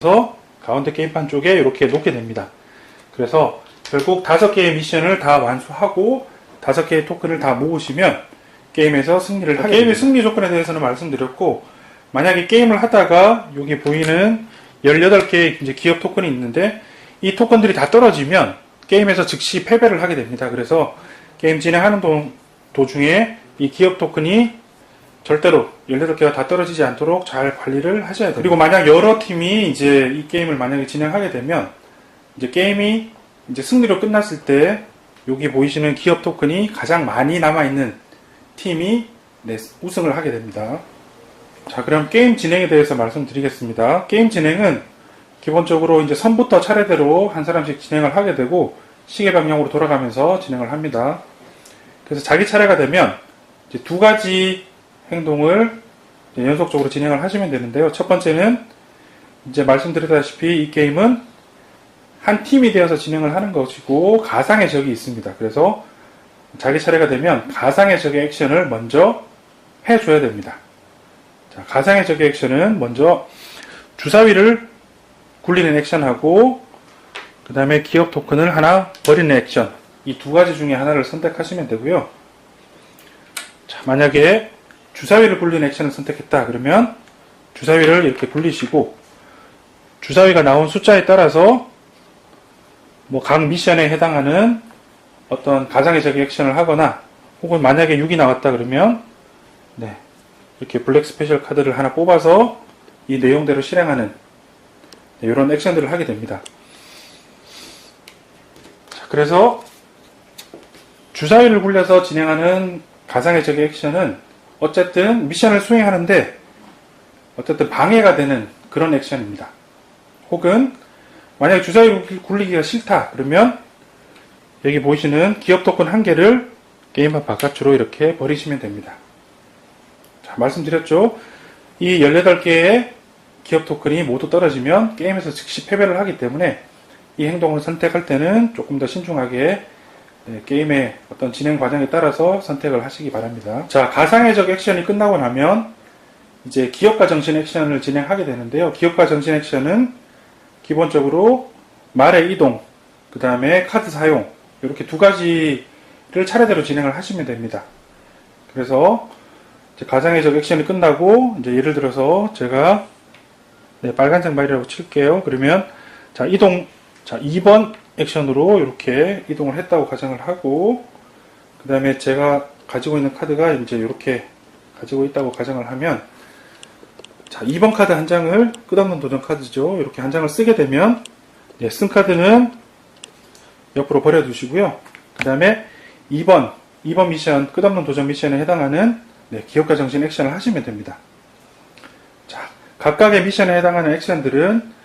그래서 가운데 게임판 쪽에 이렇게 놓게 됩니다. 그래서 결국 다섯 개의 미션을 다 완수하고 다섯 개의 토큰을 다 모으시면 게임에서 승리를 하게 게임의 승리 조건에 대해서는 말씀드렸고 만약에 게임을 하다가 여기 보이는 18개의 이제 기업 토큰이 있는데 이 토큰들이 다 떨어지면 게임에서 즉시 패배를 하게 됩니다. 그래서 게임 진행하는 도, 도중에 이 기업 토큰이 절대로 18개가 다 떨어지지 않도록 잘 관리를 하셔야 돼요. 그리고 만약 여러 팀이 이제 이 게임을 만약에 진행하게 되면 이제 게임이 이제 승리로 끝났을 때 여기 보이시는 기업 토큰이 가장 많이 남아있는 팀이 네, 우승을 하게 됩니다. 자, 그럼 게임 진행에 대해서 말씀드리겠습니다. 게임 진행은 기본적으로 이제 선부터 차례대로 한 사람씩 진행을 하게 되고 시계 방향으로 돌아가면서 진행을 합니다. 그래서 자기 차례가 되면 두 가지 행동을 연속적으로 진행을 하시면 되는데요. 첫 번째는 이제 말씀드렸다시피 이 게임은 한 팀이 되어서 진행을 하는 것이고 가상의 적이 있습니다. 그래서 자기 차례가 되면 가상의 적의 액션을 먼저 해줘야 됩니다. 자, 가상의 적의 액션은 먼저 주사위를 굴리는 액션하고 그 다음에 기업 토큰을 하나 버리는 액션 이 두 가지 중에 하나를 선택하시면 되고요. 자, 만약에 주사위를 굴리는 액션을 선택했다 그러면 주사위를 이렇게 굴리시고 주사위가 나온 숫자에 따라서 뭐 각 미션에 해당하는 어떤 가상의 적의 액션을 하거나 혹은 만약에 6이 나왔다 그러면 네, 이렇게 블랙 스페셜 카드를 하나 뽑아서 이 내용대로 실행하는 네, 이런 액션들을 하게 됩니다. 자, 그래서 주사위를 굴려서 진행하는 가상의 적의 액션은 어쨌든 미션을 수행하는데 어쨌든 방해가 되는 그런 액션입니다. 혹은 만약에 주사위 굴리기가 싫다 그러면 여기 보이시는 기업 토큰 한 개를 게임판 바깥으로 이렇게 버리시면 됩니다. 자, 말씀드렸죠. 이 18개의 기업 토큰이 모두 떨어지면 게임에서 즉시 패배를 하기 때문에 이 행동을 선택할 때는 조금 더 신중하게 네, 게임의 어떤 진행 과정에 따라서 선택을 하시기 바랍니다. 자, 가상의 적 액션이 끝나고 나면 이제 기업가 정신 액션을 진행하게 되는데요. 기업가 정신 액션은 기본적으로 말의 이동, 그 다음에 카드 사용, 이렇게 두 가지를 차례대로 진행을 하시면 됩니다. 그래서 가상의 적 액션이 끝나고 이제 예를 들어서 제가 네, 빨간색 말이라고 칠게요. 그러면 자 이동 자 2번 액션으로 이렇게 이동을 했다고 가정을 하고 그 다음에 제가 가지고 있는 카드가 이제 이렇게 가지고 있다고 가정을 하면 자 2번 카드 한 장을 끝없는 도전 카드죠. 이렇게 한 장을 쓰게 되면 네, 쓴 카드는 옆으로 버려 두시고요. 그 다음에 2번 2번 미션 끝없는 도전 미션에 해당하는 네, 기업가 정신 액션을 하시면 됩니다. 자, 각각의 미션에 해당하는 액션들은